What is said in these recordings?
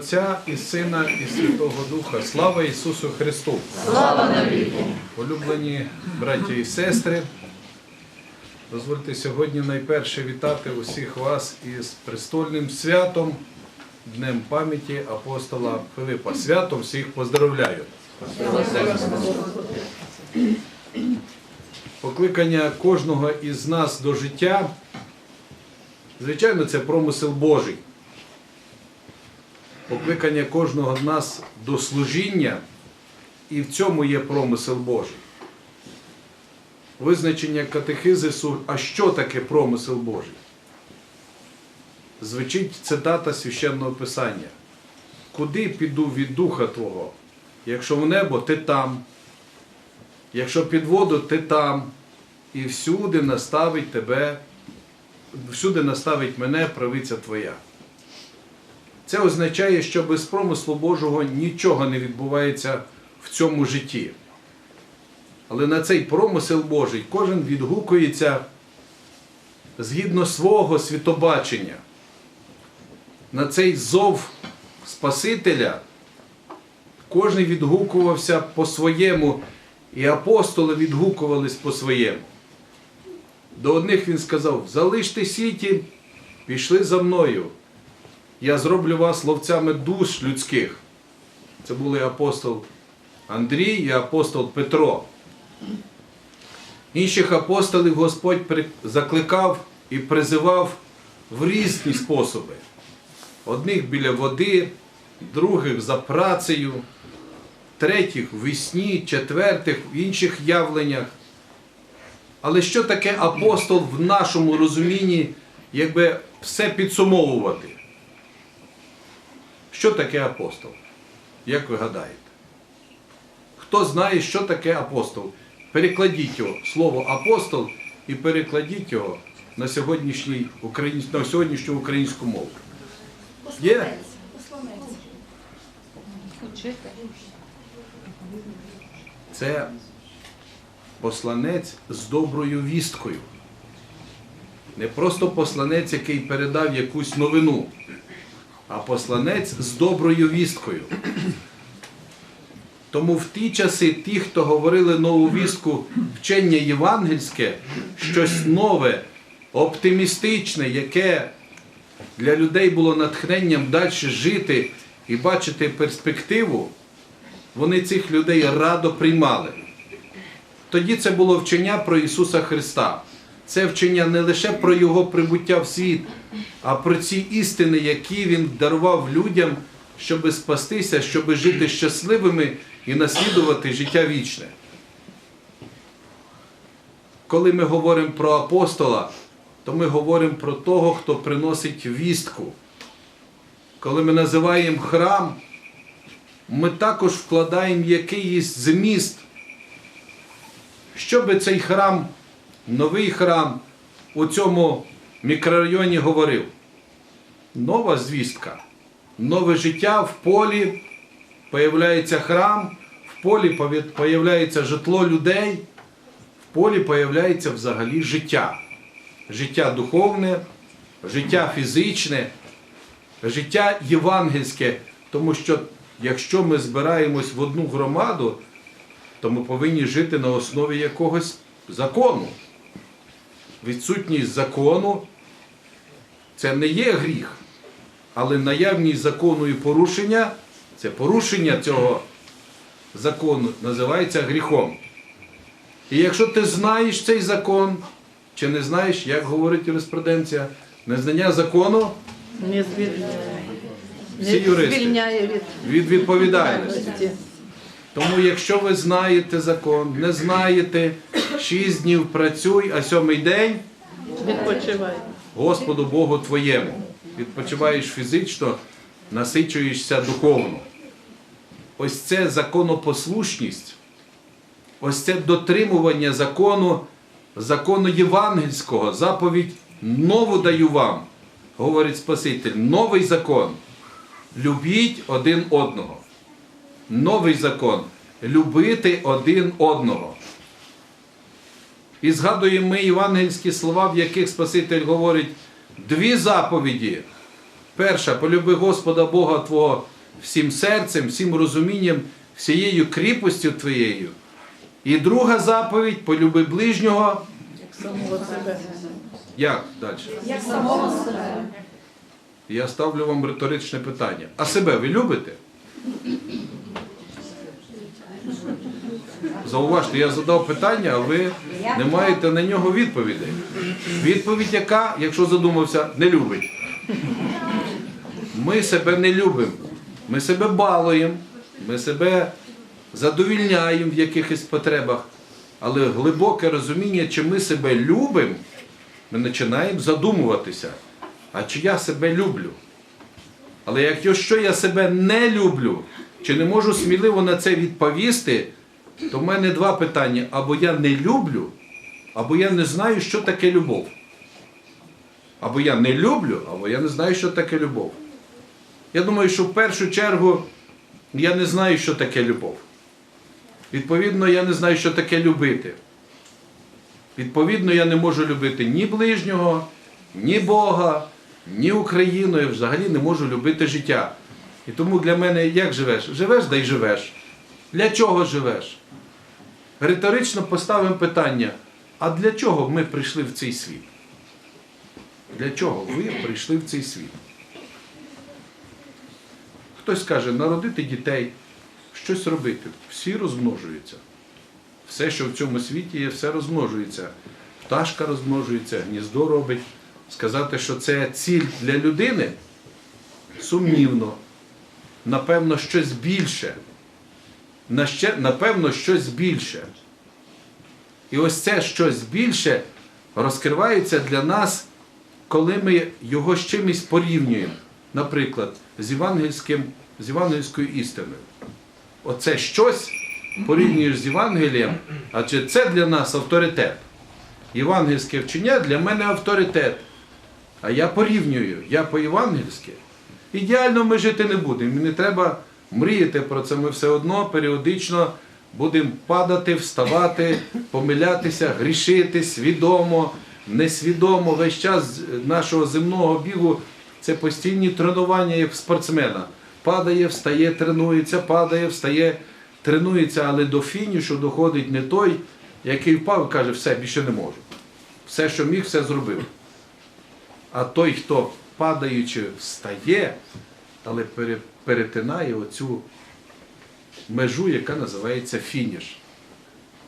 Отця і Сина, і Святого Духа. Слава Ісусу Христу! Слава навіки! Улюблені браті і сестри, дозвольте сьогодні найперше вітати усіх вас із престольним святом, Днем пам'яті апостола Филипа. Святом всіх поздравляю. Покликання кожного із нас до життя, звичайно, це промисел Божий. Покликання кожного з нас до служіння, і в цьому є промисел Божий. Визначення катехизису, а що таке промисел Божий? Звучить цитата священного Писання. Куди піду від духа Твого? Якщо в небо, ти там. Якщо під воду, ти там. І всюди наставить тебе, всюди наставить мене правиця Твоя. Це означає, що без промислу Божого нічого не відбувається в цьому житті. Але на цей промисел Божий кожен відгукується згідно свого світобачення. На цей зов Спасителя кожен відгукувався по-своєму, і апостоли відгукувались по-своєму. До одних він сказав: залиште сіті, пішли за мною. Я зроблю вас ловцями душ людських. Це були апостол Андрій і апостол Петро. Інших апостолів Господь закликав і призивав в різні способи. Одних біля води, других за працею, третіх в вісні, четвертих в інших явленнях. Але що таке апостол в нашому розумінні, якби все підсумовувати? Що таке апостол? Як ви гадаєте? Хто знає, що таке апостол? Перекладіть його слово апостол і перекладіть його на, сьогоднішній на сьогоднішню українську мову. Є? Це посланець з доброю вісткою. Не просто посланець, який передав якусь новину, а посланець з доброю вісткою. Тому в ті часи ті, хто говорили нову вістку, вчення євангельське, щось нове, оптимістичне, яке для людей було натхненням далі жити і бачити перспективу, вони цих людей радо приймали. Тоді це було вчення про Ісуса Христа. Це вчення не лише про Його прибуття в світ, а про ці істини, які Він дарував людям, щоб спастися, щоб жити щасливими і наслідувати життя вічне. Коли ми говоримо про апостола, то ми говоримо про того, хто приносить вістку. Коли ми називаємо храм, ми також вкладаємо якийсь зміст, що би цей храм, новий храм у цьому мікрорайоні говорив. Нова звістка, нове життя в полі, появляється храм, в полі появляється житло людей, в полі появляється взагалі життя. Життя духовне, життя фізичне, життя євангельське, тому що якщо ми збираємось в одну громаду, то ми повинні жити на основі якогось закону. Відсутність закону це не є гріх, але наявність закону і порушення це порушення цього закону називається гріхом. І якщо ти знаєш цей закон, чи не знаєш, як говорить юриспруденція, незнання закону Не звільняє. Від відповідальності. Тому якщо ви знаєте закон, не знаєте, шість днів працюй, а сьомий день Відпочиває. Господу Богу твоєму. Відпочиваєш фізично, насичуєшся духовно. Ось це законопослушність, ось це дотримування закону, закону євангельського, заповідь нову даю вам, говорить Спаситель, новий закон. Любіть один одного. Новий закон. Любити один одного. І згадуємо ми євангельські слова, в яких Спаситель говорить дві заповіді Перша, полюби Господа Бога Твого всім серцем, всім розумінням, всією кріпостю твоєю. І друга заповідь полюби ближнього. Самого себе. Як далі? Як самого себе. Я ставлю вам риторичне питання. А себе ви любите? Зауважте, я задав питання, а ви не маєте на нього відповідей. Відповідь яка, якщо задумався, не любить. Ми себе не любимо. Ми себе балуємо, ми себе задовільняємо в якихось потребах. Але глибоке розуміння, чи ми себе любимо, ми починаємо задумуватися. А чи я себе люблю? Але якщо я себе не люблю, чи не можу сміливо на це відповісти, то в мене два питання: або я не люблю, або я не знаю, що таке любов. Або я не люблю, або я не знаю, що таке любов. Я думаю, що в першу чергу я не знаю, що таке любов. Відповідно, я не знаю, що таке любити. Відповідно, я не можу любити ні ближнього, ні Бога, ні Україну, я взагалі не можу любити життя. І тому для мене як живеш? Живеш, да й живеш. Для чого живеш? Риторично поставимо питання: а для чого ми прийшли в цей світ? Для чого ви прийшли в цей світ? Хтось каже, народити дітей, щось робити. Всі розмножуються. Все, що в цьому світі є, все розмножується. Пташка розмножується, гніздо робить. Сказати, що це ціль для людини сумнівно. Напевно, щось більше. На ще- Напевно, щось більше. І ось це щось більше розкривається для нас, коли ми його з чимось порівнюємо. Наприклад, з, євангельським, з євангельською істиною. Оце щось порівнюєш з Євангелієм, адже це для нас авторитет. Євангельське вчення для мене авторитет. А я порівнюю, я по-євангельськи. Ідеально ми жити не будемо. Не треба мріяти про це. Ми все одно періодично будемо падати, вставати, помилятися, грішити свідомо, несвідомо. Весь час нашого земного бігу це постійні тренування, як спортсмена. Падає, встає, тренується, падає, встає, тренується, але до фінішу доходить не той, який впав і каже, все, більше не можу. Все, що міг, все зробив. А той, хто падаючи, встає, але перетинає оцю межу, яка називається фініш.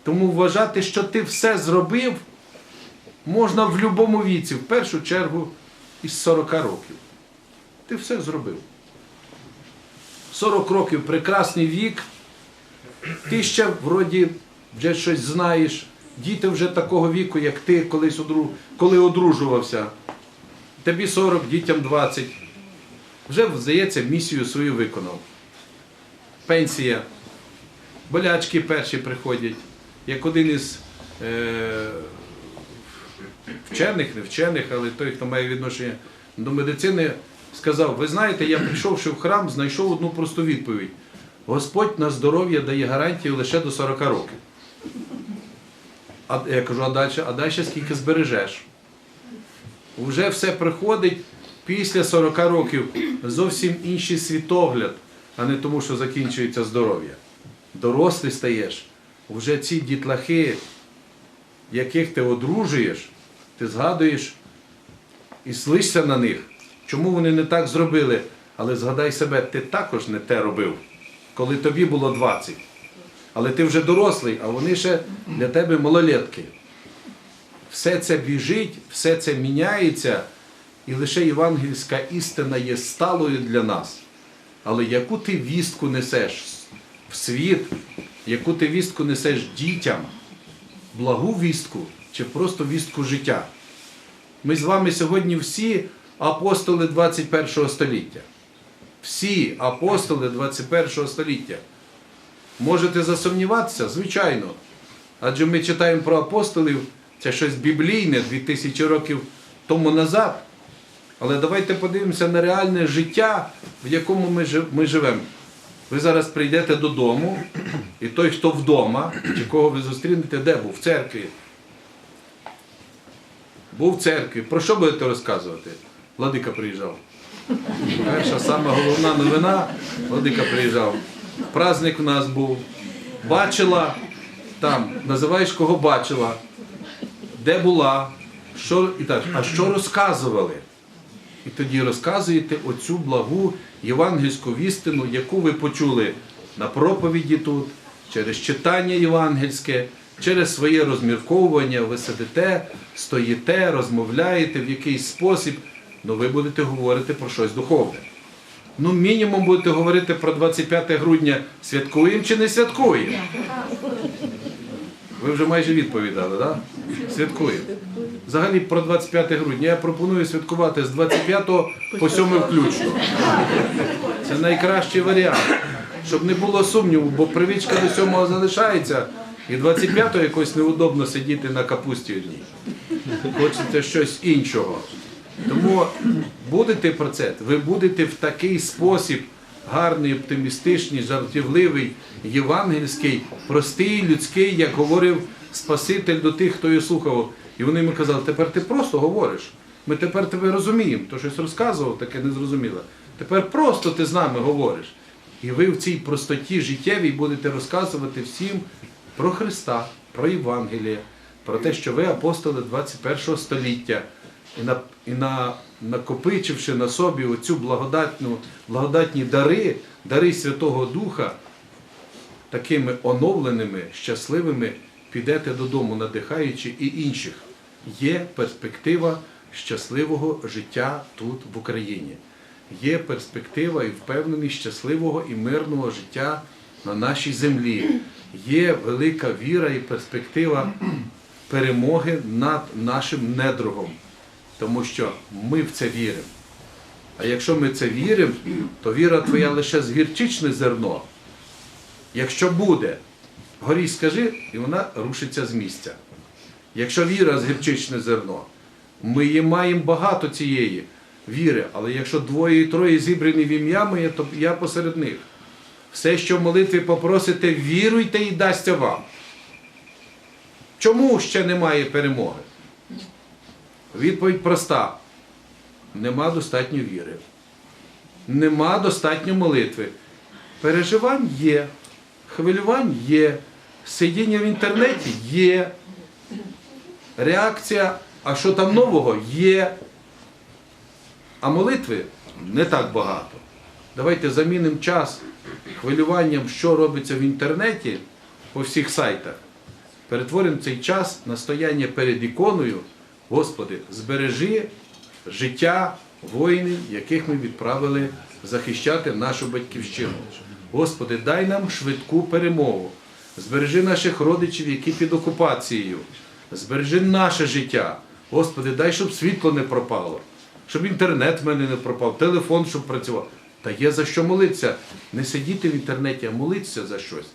Тому вважати, що ти все зробив, можна в будь-якому віці, в першу чергу із 40 років. Ти все зробив. 40 років прекрасний вік, ти ще вроді вже щось знаєш. Діти вже такого віку, як ти колись одру... коли одружувався. Тобі 40, дітям 20. Вже, здається, місію свою виконав. Пенсія. Болячки перші приходять. Як один із е... вчених, не вчених, але той, хто має відношення до медицини, сказав: ви знаєте, я прийшовши в храм, знайшов одну просту відповідь. Господь на здоров'я дає гарантію лише до 40 років. А я кажу, а далі, а далі скільки збережеш? Вже все приходить після 40 років зовсім інший світогляд, а не тому, що закінчується здоров'я. Дорослий стаєш, вже ці дітлахи, яких ти одружуєш, ти згадуєш і слишся на них. Чому вони не так зробили? Але згадай себе, ти також не те робив, коли тобі було 20. Але ти вже дорослий, а вони ще для тебе малолетки. Все це біжить, все це міняється, і лише євангельська істина є сталою для нас. Але яку ти вістку несеш в світ, яку ти вістку несеш дітям, благу вістку чи просто вістку життя? Ми з вами сьогодні всі апостоли 21 століття. Всі апостоли 21 століття. Можете засумніватися? Звичайно. Адже ми читаємо про апостолів, це щось біблійне 2000 років тому назад. Але давайте подивимося на реальне життя, в якому ми жи- ми живемо. Ви зараз прийдете додому, і той, хто вдома, чи кого ви зустрінете, де був? В церкві. Був в церкві. Про що будете розказувати? Владика приїжджав. Перша сама головна новина, Владика приїжджав. Праздник у нас був. Бачила там, називаєш кого бачила, де була, що і так, а що розказували? І тоді розказуєте оцю благу євангельську вістину, яку ви почули на проповіді тут, через читання євангельське, через своє розмірковування, ви сидите, стоїте, розмовляєте в якийсь спосіб, ну ви будете говорити про щось духовне. Ну, мінімум будете говорити про 25 грудня, святкуємо чи не святкуємо. Ви вже майже відповідали, так? Да? Святкуємо. Взагалі про 25 грудня я пропоную святкувати з 25 по 7 включно. Це найкращий варіант. Щоб не було сумніву, бо привичка до 7 залишається, і 25-го якось неудобно сидіти на капусті одній. Хочете щось іншого. Тому будете про це, ви будете в такий спосіб гарний, оптимістичний, жартівливий, євангельський, простий, людський, як говорив Спаситель до тих, хто його слухав. І вони йому казали, тепер ти просто говориш. Ми тепер тебе розуміємо. То щось розказував, таке незрозуміле. Тепер просто ти з нами говориш. І ви в цій простоті життєвій будете розказувати всім про Христа, про Євангеліє, про те, що ви апостоли 21 століття. І, на, і на, накопичивши на собі оцю благодатну, благодатні дари, дари Святого Духа, такими оновленими, щасливими підете додому, надихаючи і інших. Є перспектива щасливого життя тут, в Україні. Є перспектива і впевненість щасливого і мирного життя на нашій землі. Є велика віра і перспектива перемоги над нашим недругом. Тому що ми в це віримо. А якщо ми це віримо, то віра твоя лише з гірчичне зерно. Якщо буде, горій скажи, і вона рушиться з місця. Якщо віра з гірчичне зерно, ми є, маємо багато цієї віри, але якщо двоє і троє зібрані в ім'я моє, то я посеред них. Все, що в молитві попросите, віруйте і дасться вам. Чому ще немає перемоги? Відповідь проста. Нема достатньо віри. Нема достатньо молитви. Переживань є, хвилювань є, сидіння в інтернеті є. Реакція, а що там нового, є. А молитви не так багато. Давайте замінимо час хвилюванням, що робиться в інтернеті по всіх сайтах. Перетворимо цей час на стояння перед іконою. Господи, збережи життя воїнів, яких ми відправили захищати нашу батьківщину. Господи, дай нам швидку перемогу. Збережи наших родичів, які під окупацією. Збережи наше життя. Господи, дай, щоб світло не пропало, щоб інтернет в мене не пропав, телефон, щоб працював. Та є за що молитися. Не сидіти в інтернеті, а молитися за щось.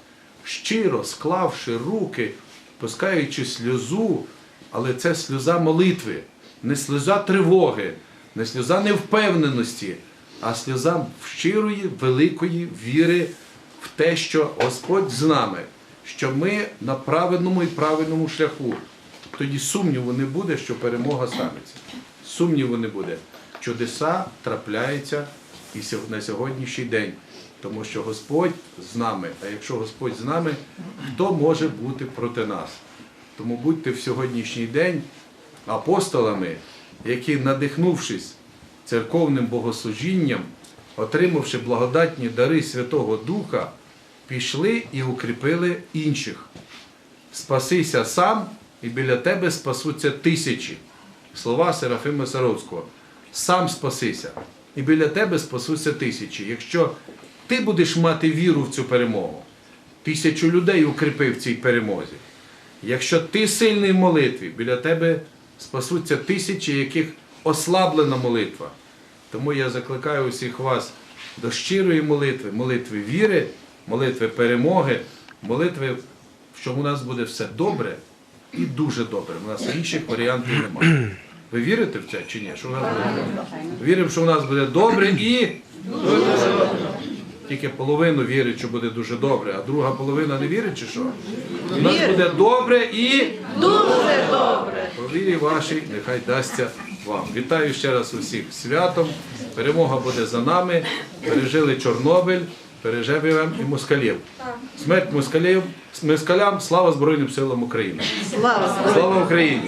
Щиро, склавши руки, пускаючи сльозу, але це сльоза молитви, не сльоза тривоги, не сльоза невпевненості, а сльоза щирої, великої віри в те, що Господь з нами, що ми на правильному і правильному шляху. Тоді сумніву не буде, що перемога станеться. Сумніву не буде. Чудеса трапляються і на сьогоднішній день. Тому що Господь з нами, а якщо Господь з нами, хто може бути проти нас? Тому будьте в сьогоднішній день апостолами, які, надихнувшись церковним богослужінням, отримавши благодатні дари Святого Духа, пішли і укріпили інших. Спасися сам, і біля тебе спасуться тисячі. Слова Серафима Саровського. Сам спасися, і біля тебе спасуться тисячі. Якщо ти будеш мати віру в цю перемогу, тисячу людей укріпи в цій перемозі. Якщо ти сильний в молитві, біля тебе спасуться тисячі, яких ослаблена молитва. Тому я закликаю усіх вас до щирої молитви, молитви віри, молитви перемоги, молитви, що у нас буде все добре і дуже добре. У нас інших варіантів немає. Ви вірите в це чи ні? Що у нас буде? Віримо, що у нас буде добре і тільки половину вірить, що буде дуже добре, а друга половина не вірить, чи що? У нас буде добре і Дуже добре. по вірі вашій нехай дасться вам. Вітаю ще раз усіх святом. Перемога буде за нами. Пережили Чорнобиль, переживемо і москалів. Смерть москалів, москалям, слава Збройним силам України. Слава! Слава Україні!